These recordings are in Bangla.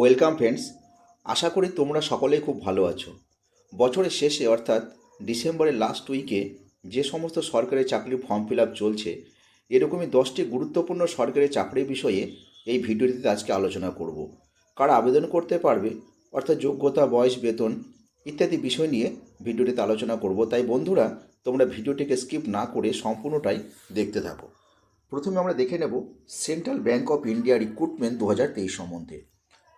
ওয়েলকাম ফ্রেন্ডস আশা করি তোমরা সকলেই খুব ভালো আছো। বছরের শেষে, অর্থাৎ ডিসেম্বরের লাস্ট উইকে যে সমস্ত সরকারি চাকরির ফর্ম ফিল চলছে, এরকমই দশটি গুরুত্বপূর্ণ সরকারি চাকরির বিষয়ে এই ভিডিওটিতে আজকে আলোচনা করব। কারা আবেদন করতে পারবে, অর্থাৎ যোগ্যতা, বয়স, বেতন ইত্যাদি বিষয় নিয়ে ভিডিওটিতে আলোচনা করব। তাই বন্ধুরা, তোমরা ভিডিওটিকে স্কিপ না করে সম্পূর্ণটাই দেখতে থাকো। প্রথমে আমরা দেখে নেব Central Bank of India recruitment দু হাজার তেইশ সম্বন্ধে।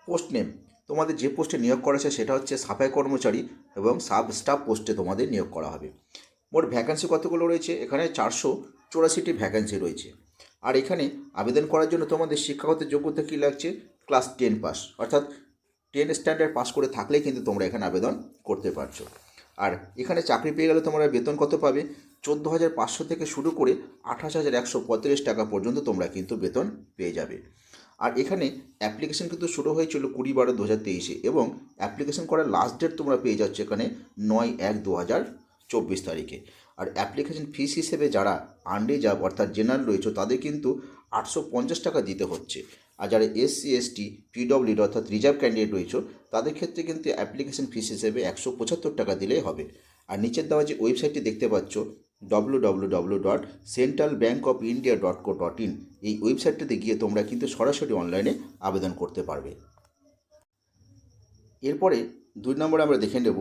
Post name. তোমাদের যে পোস্টে নিয়োগ করা সেটা হচ্ছে সাফাই কর্মচারী এবং সাব স্টাফ পোস্টে তোমাদের নিয়োগ করা হবে। মোট ভ্যাকান্সি কতগুলো রয়েছে? এখানে চারশো চৌরাশিটি ভ্যাকান্সি রয়েছে। আর এখানে আবেদন করার জন্য তোমাদের শিক্ষাগত যোগ্যতা কী লাগছে? ক্লাস টেন পাস অর্থাৎ টেন স্ট্যান্ডার্ড পাস করে থাকলেই কিন্তু তোমরা এখানে আবেদন করতে পারছ। আর এখানে চাকরি পেয়ে গেলে তোমরা বেতন কত পাবে? চোদ্দ হাজার পাঁচশো থেকে শুরু করে আঠাশ হাজার একশো পঁয়ত্রিশ টাকা পর্যন্ত তোমরা কিন্তু বেতন পেয়ে যাবে। আর এখানে অ্যাপ্লিকেশন কিন্তু শুরু হয়েছিল কুড়ি বারো দু হাজার তেইশে এবং অ্যাপ্লিকেশন করার লাস্ট ডেট তোমরা পেয়ে যাচ্ছ এখানে নয় এক দু হাজার চব্বিশ তারিখে। আর অ্যাপ্লিকেশন ফিস হিসেবে যারা আনরিজার্ভ অর্থাৎ জেনারেল রয়েছে, তাদের কিন্তু আটশো পঞ্চাশ টাকা দিতে হচ্ছে। আর যারা এসসি এসটি পিডব্লিউড অর্থাৎ রিজার্ভ ক্যান্ডিডেট রয়েছে, তাদের ক্ষেত্রে কিন্তু অ্যাপ্লিকেশন ফিস হিসেবে একশো পঁচাত্তর টাকা দিলেই হবে। আর নিচের দেওয়া যে ওয়েবসাইটটি দেখতে পাচ্ছ W W W dot Central Bank of India dot co dot in এই ওয়েবসাইটটিতে গিয়ে তোমরা কিন্তু সরাসরি অনলাইনে আবেদন করতে পারবে। এরপরে দুই নম্বরে আমরা দেখে নেব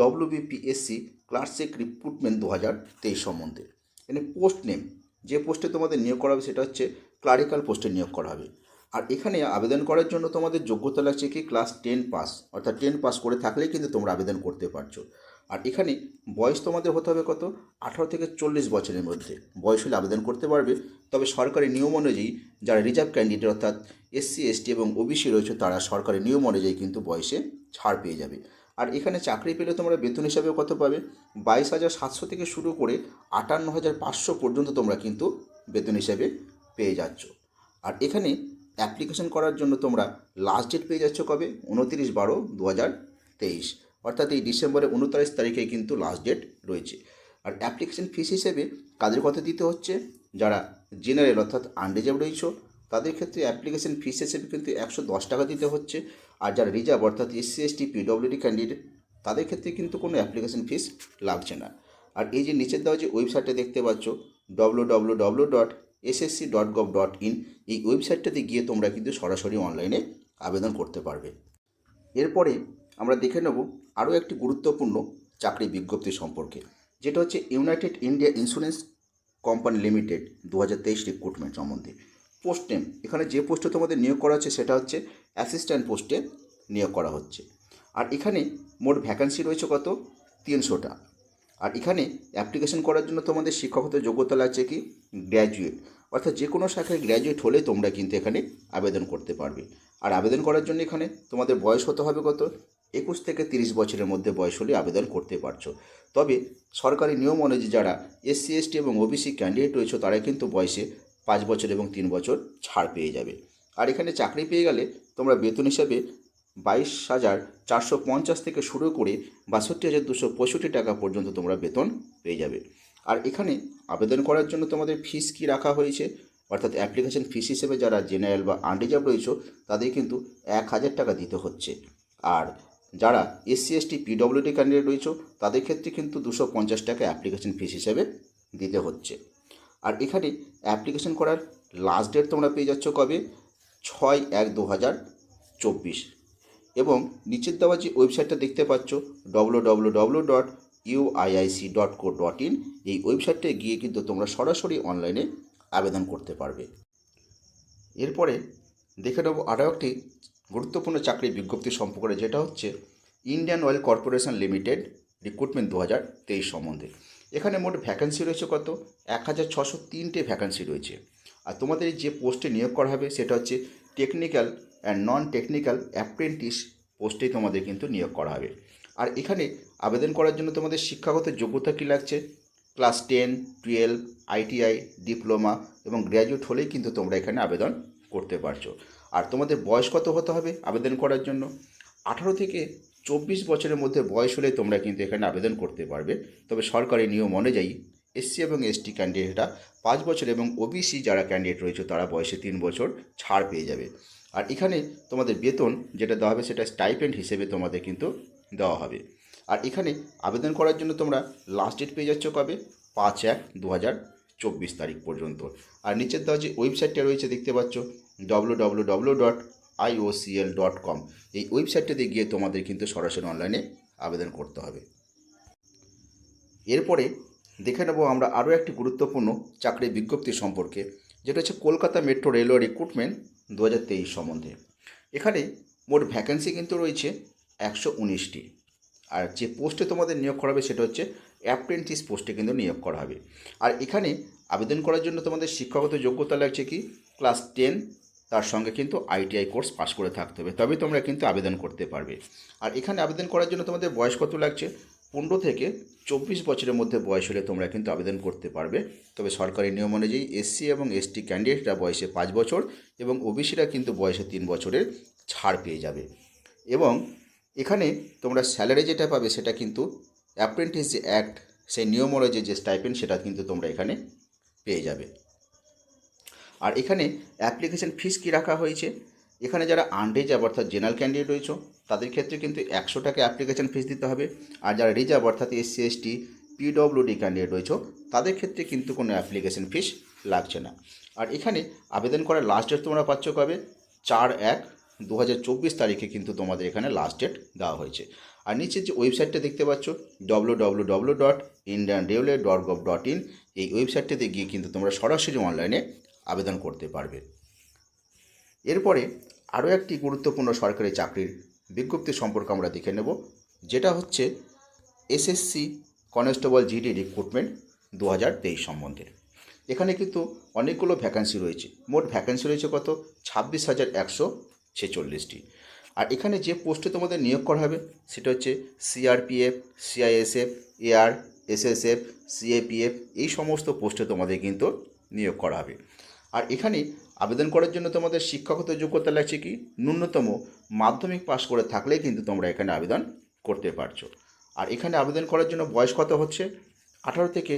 ডব্লিউবিপিএসসি ক্লার্কশিপ রিক্রুটমেন্ট দু হাজার তেইশ সম্বন্ধে। এখানে পোস্ট নেম যে পোস্টে তোমাদের নিয়োগ করা হবে সেটা হচ্ছে ক্লারিক্যাল পোস্টে নিয়োগ করা হবে। আর এখানে আবেদন করার জন্য তোমাদের যোগ্যতা লাগছে কি? ক্লাস টেন পাস অর্থাৎ টেন পাস করে থাকলেই কিন্তু তোমরা আবেদন করতে পারছ। আর এখানে বয়স তোমাদের হতে হবে কত? আঠারো থেকে চল্লিশ বছরের মধ্যে। বয়স হলে আবেদন করতে পারবে। তবে সরকারি নিয়ম অনুযায়ী যারা রিজার্ভ ক্যান্ডিডেট অর্থাৎ এসসি, এসটি এবং ওবিসি রয়েছে, তারা সরকারি নিয়ম অনুযায়ী কিন্তু বয়সে ছাড় পেয়ে যাবে। আর এখানে চাকরি পেলে তোমরা বেতন হিসাবে কত পাবে? বাইশ হাজার সাতশো থেকে শুরু করে আটান্ন হাজার পাঁচশো পর্যন্ত তোমরা কিন্তু বেতন হিসাবে পেয়ে যাচ্ছ। আর এখানে অ্যাপ্লিকেশন করার জন্য তোমরা লাস্ট ডেট পেয়ে যাচ্ছ কবে? উনতিরিশ বারো দু হাজার তেইশ। অর্থাৎ এই ডিসেম্বরের উনতাল্লিশ তারিখে কিন্তু লাস্ট ডেট রয়েছে। আর অ্যাপ্লিকেশন ফিস হিসেবে কাদের কথা দিতে হচ্ছে? যারা জেনারেল অর্থাৎ আনরিজার্ভ রয়েছে, তাদের ক্ষেত্রে অ্যাপ্লিকেশন ফিস হিসেবে কিন্তু একশো দশ টাকা দিতে হচ্ছে। আর যারা রিজার্ভ অর্থাৎ এসসি এসটি পিডব্লিউডি ক্যান্ডিডেট তাদের ক্ষেত্রে কিন্তু কোনো অ্যাপ্লিকেশন ফিস লাগছে না। আর এই যে নিচের দেওয়া যে ওয়েবসাইটটা দেখতে পাচ্ছ W W W dot SSC dot gov dot in এই ওয়েবসাইটটাতে গিয়ে তোমরা কিন্তু সরাসরি অনলাইনে আবেদন করতে পারবে। এরপরে আমরা দেখে নেব আরও একটি গুরুত্বপূর্ণ চাকরি বিজ্ঞপ্তি সম্পর্কে, যেটা হচ্ছে united India insurance company limited দু হাজার তেইশ রিক্রুটমেন্ট সম্বন্ধে। পোস্ট নেম এখানে যে পোস্টে তোমাদের নিয়োগ করা হচ্ছে সেটা হচ্ছে অ্যাসিস্ট্যান্ট পোস্টে নিয়োগ করা হচ্ছে। আর এখানে মোট ভ্যাকান্সি রয়েছে কত? তিনশোটা। আর এখানে অ্যাপ্লিকেশন করার জন্য তোমাদের শিক্ষকতা যোগ্যতা লাগছে কি? গ্র্যাজুয়েট অর্থাৎ যে কোনো শাখায় গ্র্যাজুয়েট হলে তোমরা কিন্তু এখানে আবেদন করতে পারবে। আর আবেদন করার জন্য এখানে তোমাদের বয়স হতে হবে কত? একুশ থেকে তিরিশ বছরের মধ্যে বয়স হলে আবেদন করতে পারছ। তবে সরকারি নিয়ম অনুযায়ী যারা এসসি, এসটি এবং ওবিসি ক্যান্ডিডেট রয়েছে তারা কিন্তু বয়সে পাঁচ বছর এবং তিন বছর ছাড় পেয়ে যাবে। আর এখানে চাকরি পেয়ে গেলে তোমরা বেতন হিসাবে বাইশ হাজার চারশো পঞ্চাশ থেকে শুরু করে বাষট্টি হাজার দুশো পঁয়ষট্টি টাকা পর্যন্ত তোমরা বেতন পেয়ে যাবে। আর এখানে আবেদন করার জন্য তোমাদের ফিস কি রাখা হয়েছে? অর্থাৎ অ্যাপ্লিকেশন ফিস হিসেবে যারা জেনারেল বা আনরিজার্ভ রয়েছে, তাদের কিন্তু এক হাজার টাকা দিতে হচ্ছে। আর যারা এসসি, এসটি, পিডব্লিউডি ক্যান্ডিডেট রয়েছে, তাদের ক্ষেত্রে কিন্তু দুশো পঞ্চাশ টাকা অ্যাপ্লিকেশন ফিস হিসেবে দিতে হচ্ছে। আর এখানে অ্যাপ্লিকেশন করার লাস্ট ডেট তোমরা পেয়ে যাচ্ছ কবে? ছয় এক দু হাজার চব্বিশ। এবং নিচের দেওয়া যে ওয়েবসাইটটা দেখতে পাচ্ছ W W W dot UIIC dot co dot in এই ওয়েবসাইটে গিয়ে কিন্তু তোমরা সরাসরি অনলাইনে আবেদন করতে পারবে। এরপরে দেখে নেব আরও একটি গুরুত্বপূর্ণ চাকরি বিজ্ঞপ্তি সম্পর্কে যেটা হচ্ছে Indian oil corporation limited recruitment দু হাজার তেইশ সম্বন্ধে। এখানে মোট ভ্যাকেন্সি রয়েছে কত? এক হাজার ছশো তিনটে ভ্যাকেন্সি রয়েছে। আর তোমাদের যে পোস্টে নিয়োগ করা হবে, সেটা হচ্ছে technical and non technical apprentice পোস্টেই তোমাদের কিন্তু নিয়োগ করা হবে। আর এখানে আবেদন করার জন্য তোমাদের শিক্ষাগত যোগ্যতা কী লাগছে? Class ten twelve ITI diploma এবং গ্র্যাজুয়েট হলেই কিন্তু তোমরা এখানে আবেদন করতে পারছ। আর তোমাদের বয়স কত হতে হবে আবেদন করার জন্য? আঠারো থেকে চব্বিশ বছরের মধ্যে বয়স হলে তোমরা কিন্তু এখানে আবেদন করতে পারবে। তবে সরকারি নিয়ম অনুযায়ী এসসি এবং এসটি ক্যান্ডিডেটরা পাঁচ বছর এবং ওবিসি যারা ক্যান্ডিডেট রয়েছে তারা বয়সে তিন বছর ছাড় পেয়ে যাবে। আর এখানে তোমাদের বেতন যেটা দেওয়া হবে সেটা স্টাইপেন্ড হিসেবে তোমাদের কিন্তু দেওয়া হবে। আর এখানে আবেদন করার জন্য তোমরা লাস্ট ডেট পেয়ে যাচ্ছ কবে? পাঁচ এক দু হাজার চব্বিশ তারিখ পর্যন্ত। আর নিচের দেওয়া যে ওয়েবসাইটটা রয়েছে দেখতে পাচ্ছ W W dot dot com এই ওয়েবসাইটটাতে গিয়ে তোমাদের কিন্তু সরাসরি অনলাইনে আবেদন করতে হবে। এরপরে দেখে নেব আমরা আরও একটি গুরুত্বপূর্ণ চাকরির বিজ্ঞপ্তি সম্পর্কে, যেটা হচ্ছে কলকাতা মেট্রো রেলওয়ে রিক্রুটমেন্ট দু হাজার তেইশ সম্বন্ধে। এখানে মোট ভ্যাকেন্সি কিন্তু রয়েছে একশো উনিশটি। আর যে পোস্টে তোমাদের নিয়োগ করা হবে সেটা হচ্ছে অ্যাপ্রেন্টিস পোস্টে কিন্তু নিয়োগ করা হবে। আর এখানে আবেদন করার জন্য তোমাদের শিক্ষাগত যোগ্যতা লাগছে কি? ক্লাস টেন তার সঙ্গে কিন্তু আইটিআই কোর্স পাস করে থাকতে হবে, তবেই তোমরা কিন্তু আবেদন করতে পারবে। আর এখানে আবেদন করার জন্য তোমাদের বয়স কত লাগছে? পনেরো থেকে চব্বিশ বছরের মধ্যে বয়স হলে তোমরা কিন্তু আবেদন করতে পারবে। তবে সরকারি নিয়ম অনুযায়ী এসসি এবং এসটি ক্যান্ডিডেটরা বয়সে পাঁচ বছর এবং ওবিসিরা কিন্তু বয়সে তিন বছরের ছাড় পেয়ে যাবে। এবং এখানে তোমরা স্যালারি যেটা পাবে সেটা কিন্তু অ্যাপ্রেন্টিস যে অ্যাক্ট সেই নিয়ম অনুযায়ী যে স্টাইপেন্ড সেটা কিন্তু তোমরা এখানে পেয়ে যাবে। আর এখানে অ্যাপ্লিকেশন ফিস কি রাখা হয়েছে? এখানে যারা আনরিজার্ভ অর্থাৎ জেনারেল ক্যান্ডিডেট রয়েছে, তাদের ক্ষেত্রে কিন্তু একশো টাকা অ্যাপ্লিকেশন ফিস দিতে হবে। আর যারা রিজার্ভ অর্থাৎ এসসি এসটি পিডব্লিউডি ক্যান্ডিডেট রয়েছে, তাদের ক্ষেত্রে কিন্তু কোনো অ্যাপ্লিকেশন ফিস লাগছে না। আর এখানে আবেদন করার লাস্ট ডেট তোমরা পাচ্ছ কবে? চার এক দু হাজার চব্বিশ তারিখে কিন্তু তোমাদের এখানে লাস্ট ডেট দেওয়া হয়েছে। আর নিচে যে ওয়েবসাইটটা দেখতে পাচ্ছ W W W dot Indian dot dot in এই ওয়েবসাইটটিতে গিয়ে কিন্তু তোমরা সরাসরি অনলাইনে আবেদন করতে পারবে। এরপরে আরও একটি গুরুত্বপূর্ণ সরকারি চাকরির বিজ্ঞপ্তি সম্পর্কে আমরা দেখে নেব, যেটা হচ্ছে এসএসসি কনস্টেবল জিডি রিক্রুটমেন্ট দু হাজার তেইশ সম্বন্ধে। এখানে কিন্তু অনেকগুলো ভ্যাকান্সি রয়েছে। মোট ভ্যাকান্সি রয়েছে কত? ছাব্বিশ হাজার একশো ছেচল্লিশটি আর এখানে যে পোস্টে তোমাদের নিয়োগ করা হবে, সেটা হচ্ছে CRPF CISF AR SSF CAPF এই সমস্ত পোস্টে তোমাদের কিন্তু নিয়োগ করা হবে। আর এখানে আবেদন করার জন্য তোমাদের শিক্ষাগত যোগ্যতা লাগছে কি? ন্যূনতম মাধ্যমিক পাশ করে থাকলেই কিন্তু তোমরা এখানে আবেদন করতে পারছ। আর এখানে আবেদন করার জন্য বয়স কত হচ্ছে? আঠারো থেকে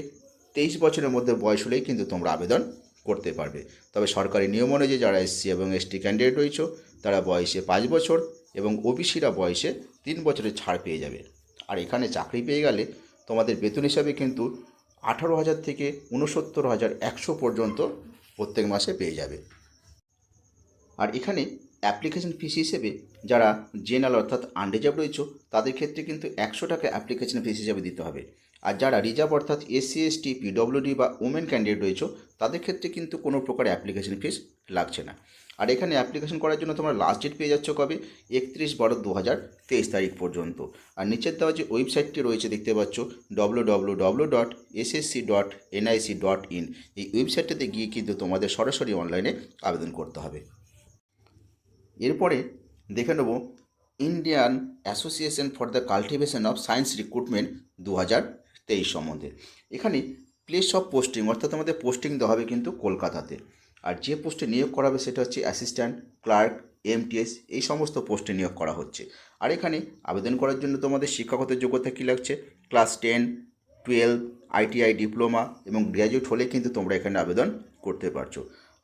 তেইশ বছরের মধ্যে বয়স হলেই কিন্তু তোমরা আবেদন করতে পারবে। তবে সরকারি নিয়ম অনুযায়ী যারা এসসি এবং এসটি ক্যান্ডিডেট রয়েছে, তারা বয়সে পাঁচ বছর এবং ওবিসিরা বয়সে তিন বছরের ছাড় পেয়ে যাবে। আর এখানে চাকরি পেয়ে গেলে তোমাদের বেতন হিসাবে কিন্তু আঠারো হাজার থেকে উনসত্তর হাজার একশো পর্যন্ত প্রত্যেক মাসে পেয়ে যাবে। আর এখানে অ্যাপ্লিকেশন ফিস হিসেবে যারা জেনারেল অর্থাৎ আনরিজার্ভ রয়েছে, তাদের ক্ষেত্রে কিন্তু একশো টাকা অ্যাপ্লিকেশন ফিস হিসেবে দিতে হবে। আর যারা রিজার্ভ অর্থাৎ এসসি এসটি পিডব্লিউডি বা ওমেন ক্যান্ডিডেট রয়েছে, তাদের ক্ষেত্রে কিন্তু কোনো প্রকার অ্যাপ্লিকেশন ফিস লাগছে না। আর এখানে অ্যাপ্লিকেশন করার জন্য তোমরা লাস্ট ডেট পেয়ে যাচ্ছ কবে? একত্রিশ বারো দু হাজার তেইশ তারিখ পর্যন্ত। আর নিচের দেওয়া যে ওয়েবসাইটটি রয়েছে দেখতে পাচ্ছ W W W dot SSC dot NIC dot in এই ওয়েবসাইটটাতে গিয়ে কিন্তু তোমাদের সরাসরি অনলাইনে আবেদন করতে হবে। এরপরে দেখে নেব Indian association for the cultivation of science recruitment দু হাজার তেইশ সম্বন্ধে। এখানে প্লেস অফ পোস্টিং অর্থাৎ আমাদের পোস্টিং দেওয়া হবে কিন্তু কলকাতাতে। আর যে পোস্টে নিয়োগ করা হবে সেটা হচ্ছে অ্যাসিস্ট্যান্ট ক্লার্ক এমটিএস এই সমস্ত পোস্টে নিয়োগ করা হচ্ছে। আর এখানে আবেদন করার জন্য তোমাদের শিক্ষাগত যোগ্যতা কী লাগছে? Class ten twelve ITI diploma এবং গ্র্যাজুয়েট হলে কিন্তু তোমরা এখানে আবেদন করতে পারছ।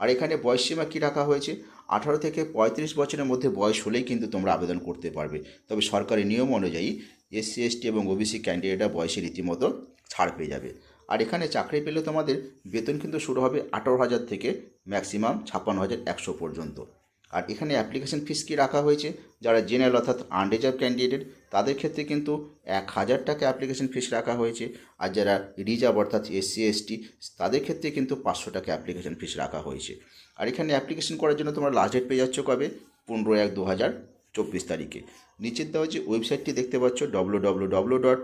আর এখানে বয়সসীমা কী রাখা হয়েছে? আঠারো থেকে পঁয়ত্রিশ বছরের মধ্যে বয়স হলেই কিন্তু তোমরা আবেদন করতে পারবে। তবে সরকারি নিয়ম অনুযায়ী এসসি এসটি এবং ওবিসি ক্যান্ডিডেটরা বয়সে রীতিমতো ছাড় পেয়ে যাবে। আর এখানে চাকরি পেলে তোমাদের বেতন কিন্তু শুরু হবে আঠারো হাজার থেকে ম্যাক্সিমাম ছাপ্পান্ন হাজার একশো পর্যন্ত। আর এখানে অ্যাপ্লিকেশন ফিস কি রাখা হয়েছে? যারা জেনারেল অর্থাৎ আনরিজার্ভ ক্যান্ডিডেট, তাদের ক্ষেত্রে কিন্তু এক হাজার টাকা অ্যাপ্লিকেশন ফিস রাখা হয়েছে। আর যারা রিজার্ভ অর্থাৎ এসসি এসটি তাদের ক্ষেত্রে কিন্তু পাঁচশো টাকা অ্যাপ্লিকেশন ফিস রাখা হয়েছে। আর এখানে অ্যাপ্লিকেশন করার জন্য তোমরা লাস্ট ডেট পেয়ে যাচ্ছ কবে? পনেরো এক দু হাজার চব্বিশ তারিখে। নিচের দেওয়া যে ওয়েবসাইটটি দেখতে পাচ্ছ W W W dot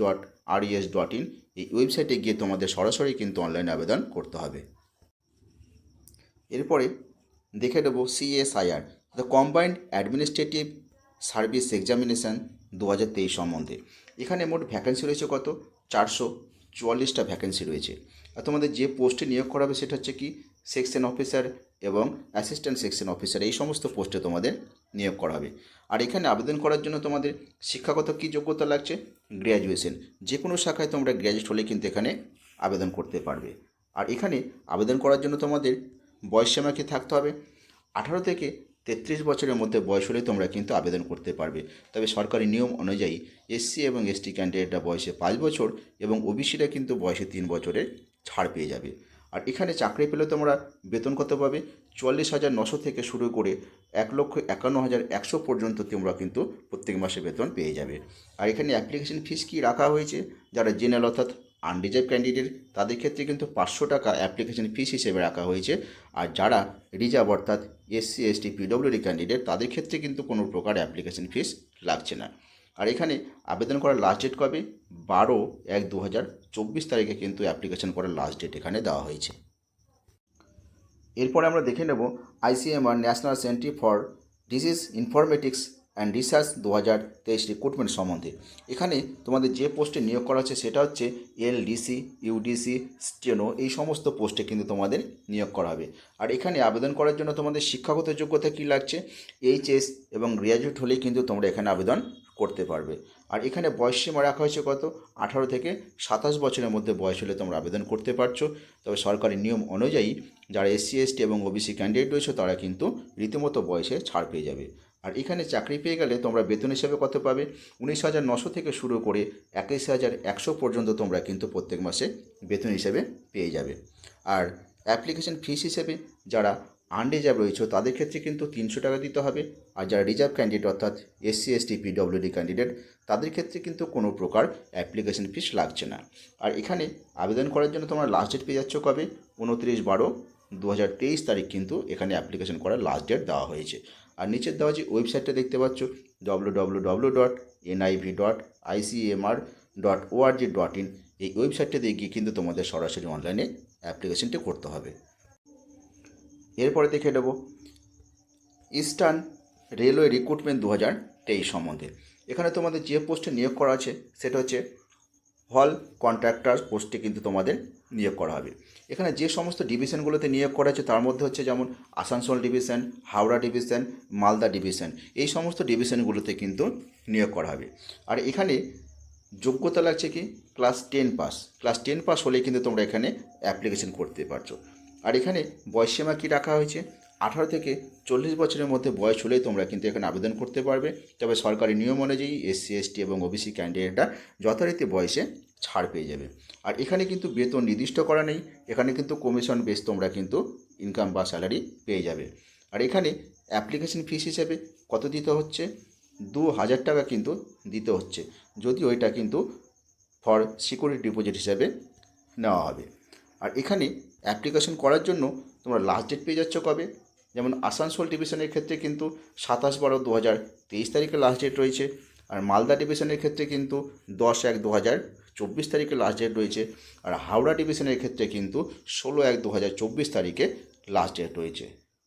dot dot in এই ওয়েবসাইটে গিয়ে তোমাদের সরাসরি কিন্তু অনলাইনে আবেদন করতে হবে। এরপরে দেখে নেব CSIR the combined administrative service examination দু হাজার তেইশ সম্বন্ধে। এখানে মোট ভ্যাকেন্সি রয়েছে কত? চারশো চুয়াল্লিশটা ভ্যাকেন্সি রয়েছে। আর তোমাদের যে পোস্টে নিয়োগ করা হবে সেটা হচ্ছে কি? সেকশন অফিসার এবং অ্যাসিস্ট্যান্ট সেকশন অফিসার এই সমস্ত পোস্টে তোমাদের নিয়োগ করা হবে। আর এখানে আবেদন করার জন্য তোমাদের শিক্ষাগত কী যোগ্যতা লাগছে? গ্র্যাজুয়েশন যে কোনো শাখায় তোমরা গ্র্যাজুয়েট হলে কিন্তু এখানে আবেদন করতে পারবে। আর এখানে আবেদন করার জন্য তোমাদের বয়সসীমা কি থাকতে হবে? আঠারো থেকে তেত্রিশ বছরের মধ্যে বয়স হলে তোমরা কিন্তু আবেদন করতে পারবে। তবে সরকারি নিয়ম অনুযায়ী এসসি এবং এসটি ক্যান্ডিডেটরা বয়সে পাঁচ বছর এবং ওবিসিরা কিন্তু বয়সে তিন বছরের ছাড় পেয়ে যাবে। আর এখানে চাকরি পেলে তোমরা বেতন কত পাবে? চুয়াল্লিশ হাজার নশো থেকে শুরু করে এক লক্ষ একান্ন হাজার একশো পর্যন্ত তোমরা কিন্তু প্রত্যেক মাসে বেতন পেয়ে যাবে। আর এখানে অ্যাপ্লিকেশন ফিস কি রাখা হয়েছে? যারা জেনারেল অর্থাৎ আনরিজার্ভ ক্যান্ডিডেট তাদের ক্ষেত্রে কিন্তু পাঁচশো টাকা অ্যাপ্লিকেশন ফিস হিসেবে রাখা হয়েছে। আর যারা রিজার্ভ অর্থাৎ এসসি এসটি পিডব্লিউডি ক্যান্ডিডেট তাদের ক্ষেত্রে কিন্তু কোনো প্রকার অ্যাপ্লিকেশন ফিস লাগছে না। আর এখানে আবেদন করার লাস্ট ডেট কবে? বারো এক দু হাজার চব্বিশ তারিখে কিন্তু অ্যাপ্লিকেশন করার লাস্ট ডেট এখানে দেওয়া হয়েছে। এরপরে আমরা দেখে নেব ICMR national centre for disease informatics and research দু হাজার তেইশ রিক্রুটমেন্ট সম্বন্ধে। এখানে তোমাদের যে পোস্টে নিয়োগ করা হচ্ছে সেটা হচ্ছে এলডিসি ইউডিসি স্টেনো এই সমস্ত পোস্টে কিন্তু তোমাদের নিয়োগ করা হবে। আর এখানে আবেদন করার জন্য তোমাদের শিক্ষাগত যোগ্যতা কী লাগছে? এইচএস এবং গ্র্যাজুয়েট হলেই কিন্তু তোমরা এখানে আবেদন করতে পারবে। আর এখানে বয়স সীমা রাখা হয়েছে কত? আঠারো থেকে সাতাশ বছরের মধ্যে বয়স হলে তোমরা আবেদন করতে পারছ। তবে সরকারি নিয়ম অনুযায়ী যারা এসসি, এসটি এবং ওবিসি ক্যান্ডিডেট রয়েছে, তারা কিন্তু রীতিমতো বয়সে ছাড় পেয়ে যাবে। আর এখানে চাকরি পেয়ে গেলে তোমরা বেতন হিসেবে কত পাবে? উনিশ হাজার নশো থেকে শুরু করে একুশ হাজার একশো পর্যন্ত তোমরা কিন্তু প্রত্যেক মাসে বেতন হিসেবে পেয়ে যাবে। আর অ্যাপ্লিকেশন ফিস হিসেবে যারা আনরিজার্ভ রয়েছে তাদের ক্ষেত্রে কিন্তু তিনশো টাকা দিতে হবে। আর যারা রিজার্ভ ক্যান্ডিডেট অর্থাৎ এসসি এসটি পিডব্লিউডি ক্যান্ডিডেট তাদের ক্ষেত্রে কিন্তু কোনো প্রকার অ্যাপ্লিকেশন ফিস লাগছে না। আর এখানে আবেদন করার জন্য তোমরা লাস্ট ডেট পেয়ে যাচ্ছ কবে? উনত্রিশ বারো দু তারিখ কিন্তু এখানে অ্যাপ্লিকেশন করার লাস্ট ডেট দেওয়া হয়েছে। আর নিচের দেওয়া যে ওয়েবসাইটটা দেখতে পাচ্ছ W W W dot NIV dot ICMR dot dot in এই গিয়ে কিন্তু তোমাদের সরাসরি অনলাইনে অ্যাপ্লিকেশনটি করতে হবে। এরপরে দেখে নেব ইস্টার্ন রেলওয়ে রিক্রুটমেন্ট দু হাজার তেইশ সম্বন্ধে। এখানে তোমাদের যে পোস্টে নিয়োগ করা আছে, সেটা হচ্ছে হল কন্ট্রাক্টর পোস্টে কিন্তু তোমাদের নিয়োগ করা হবে। এখানে যে সমস্ত ডিভিশনগুলোতে নিয়োগ করা আছে, তার মধ্যে হচ্ছে যেমন Asansol division, Howrah division, Malda division, এই সমস্ত ডিভিশনগুলোতে কিন্তু নিয়োগ করা হবে। আর এখানে যোগ্যতা লাগছে কি? Class ten pass. Class ten pass হলেই কিন্তু তোমরা এখানে অ্যাপ্লিকেশন করতে পারছ। আর এখানে বয়সসীমা কী রাখা হয়েছে? আঠারো থেকে চল্লিশ বছরের মধ্যে বয়স হলেই তোমরা কিন্তু এখানে আবেদন করতে পারবে। তবে সরকারি নিয়ম অনুযায়ী এসসি এসটি এবং ওবিসি ক্যান্ডিডেটরা যথারীতি বয়সে ছাড় পেয়ে যাবে। আর এখানে কিন্তু বেতন নির্দিষ্ট করা নেই। এখানে কিন্তু কমিশন বেস তোমরা কিন্তু ইনকাম বা স্যালারি পেয়ে যাবে। আর এখানে অ্যাপ্লিকেশন ফিস হিসেবে কত দিতে হচ্ছে? দু হাজার টাকা কিন্তু দিতে হচ্ছে। যদি ওইটা কিন্তু ফর সিকিউরিটি ডিপোজিট হিসাবে নেওয়া হবে। আর এখানে অ্যাপ্লিকেশন করার জন্য তোমরা লাস্ট ডেট পেয়ে যাচ্ছ কবে? যেমন আসানসোল ডিভিশনের ক্ষেত্রে কিন্তু সাতাশ বারো দু হাজার তেইশ তারিখে লাস্ট ডেট রয়েছে। আর মালদা ডিভিশনের ক্ষেত্রে কিন্তু দশ এক দু হাজার চব্বিশ তারিখে লাস্ট ডেট রয়েছে। আর হাওড়া ডিভিশনের ক্ষেত্রে কিন্তু ষোলো এক দু হাজার চব্বিশ তারিখে লাস্ট ডেট রয়েছে।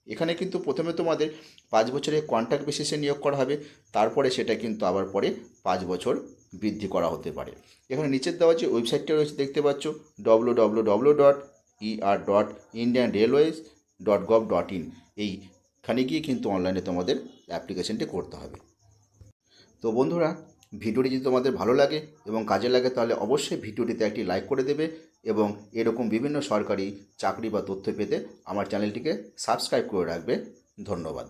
এখানে কিন্তু প্রথমে তোমাদের পাঁচ বছরের কন্ট্রাক্ট বেসিসে নিয়োগ করা হবে, তারপরে সেটা কিন্তু আবার পরে পাঁচ বছর বৃদ্ধি করা হতে পারে। এখানে নিচের দেওয়া যে ওয়েবসাইটটা রয়েছে দেখতে পাচ্ছ W W W dot ER dot Indian railways dot gov dot in এইখানে গিয়ে কিন্তু অনলাইনে তোমাদের অ্যাপ্লিকেশনটি করতে হবে। তো বন্ধুরা, ভিডিওটি যদি তোমাদের ভালো লাগে এবং কাজে লাগে, তাহলে অবশ্যই ভিডিওটিতে একটি লাইক করে দেবে এবং এরকম বিভিন্ন সরকারি চাকরি বা তথ্য পেতে আমার চ্যানেলটিকে সাবস্ক্রাইব করে রাখবে। ধন্যবাদ।